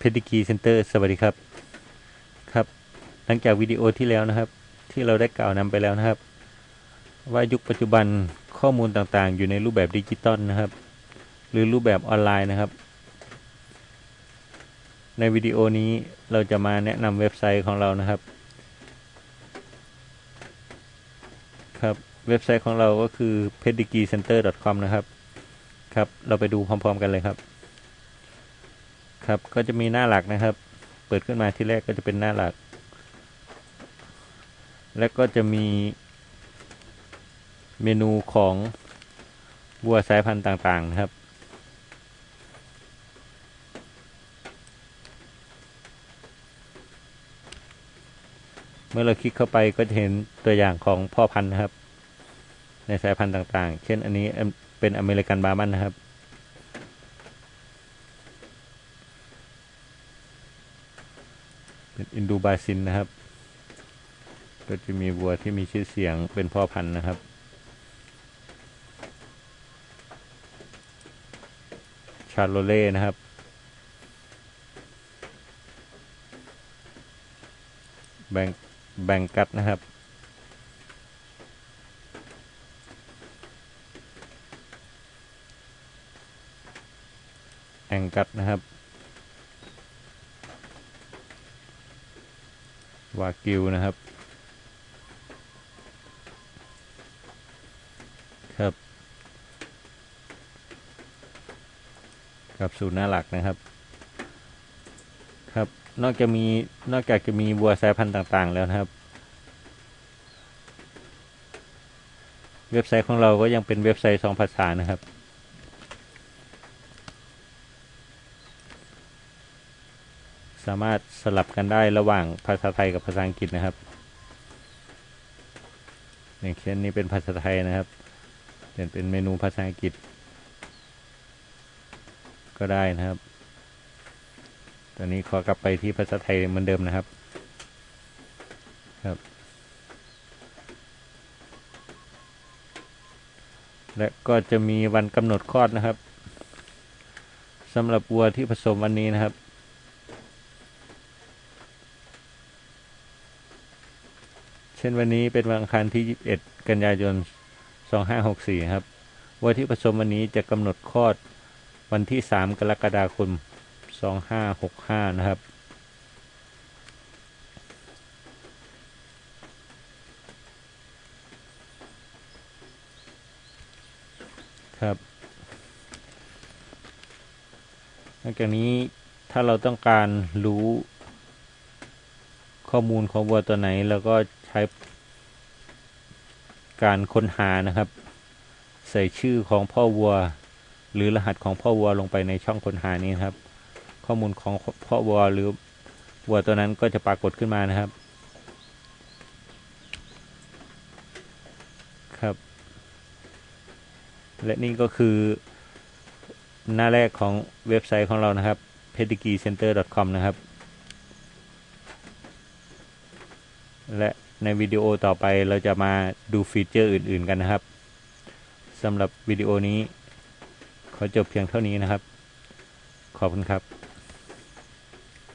p e d i g r e Center สวัสดีครับครับ หลังจากวิดีโอที่แล้วนะครับ ที่เราได้กล่าวนำไปแล้วนะครับ ว่ายุคปัจจุบันข้อมูลต่างๆ อยู่ในรูปแบบดิจิตอลนะครับ หรือรูปแบบออนไลน์นะครับ ในวิดีโอนี้เราจะมาแนะนำเว็บไซต์ของเรานะครับ ครับเว็บไซต์ของเราก็คือ pedigreecenter.com นะครับครับ เราไปดูพร้อม ๆ กันเลยครับ ครับ ก็จะมีหน้าหลักนะครับ เปิดขึ้นมาที่แรกก็จะเป็นหน้าหลัก และก็จะมีเมนูของวัวสายพันธุ์ต่างๆนะครับ เมื่อเราคลิกเข้าไปก็จะเห็นตัวอย่างของพ่อพันธุ์นะครับ ในสายพันธุ์ต่างๆ เช่นอันนี้เป็นอเมริกันบาร์มันนะครับ เป็นอินดูบาซินนะครับ ก็จะมีวัวที่มีชื่อเสียงเป็นพ่อพันธุ์นะครับชาโลเล่นะครับแบงแบงกัดนะครับแองกัดนะครับ วากิวนะครับ ครับกับสูตรหน้าหลักนะครับ ครับ นอกจากมี นอกจากจะมีวัวสายพันธุ์ต่างๆ แล้วนะครับ เว็บไซต์ของเราก็ยังเป็นเว็บไซต์สองภาษานะครับ สามารถสลับกันได้ระหว่างภาษาไทยกับภาษาอังกฤษนะครับ อย่างเช่นนี้เป็นภาษาไทยนะครับเปลี่ยนเป็นเมนูภาษาอังกฤษ ก็ได้นะครับ ตอนนี้ขอกลับไปที่ภาษาไทยเหมือนเดิมนะครับ ครับ และก็จะมีวันกำหนดคลอดนะครับสำหรับวัวที่ผสมวันนี้นะครับ เช่นวันนี้เป็นวันอังคารที่ 21 กันยายน 2564 ครับ วัวที่ผสมวันนี้จะกำหนดคลอดวันที่ 3 กรกฎาคม 2565 นะครับ ครับนอกจากนี้ถ้าเราต้องการรู้ข้อมูลของวัวตัวไหน แล้วก็ใช้การค้นหานะครับ ใส่ชื่อของพ่อวัว หรือรหัสของพ่อวัวลงไปในช่องค้นหานี้นครับ ข้อมูลของพ่อวัวหรือวัวตัวนั้นก็จะปรากฏขึ้นมานะครับ ครับ และนี่ก็คือ หน้าแรกของเว็บไซต์ของเรานะครับ pedigreecenter.com นะครับ และ ในวิดีโอต่อไปเราจะมาดูฟีเจอร์อื่น ๆ กันนะครับสำหรับวิดีโอนี้ ขอจบเพียงเท่านี้นะครับ ขอบคุณครับ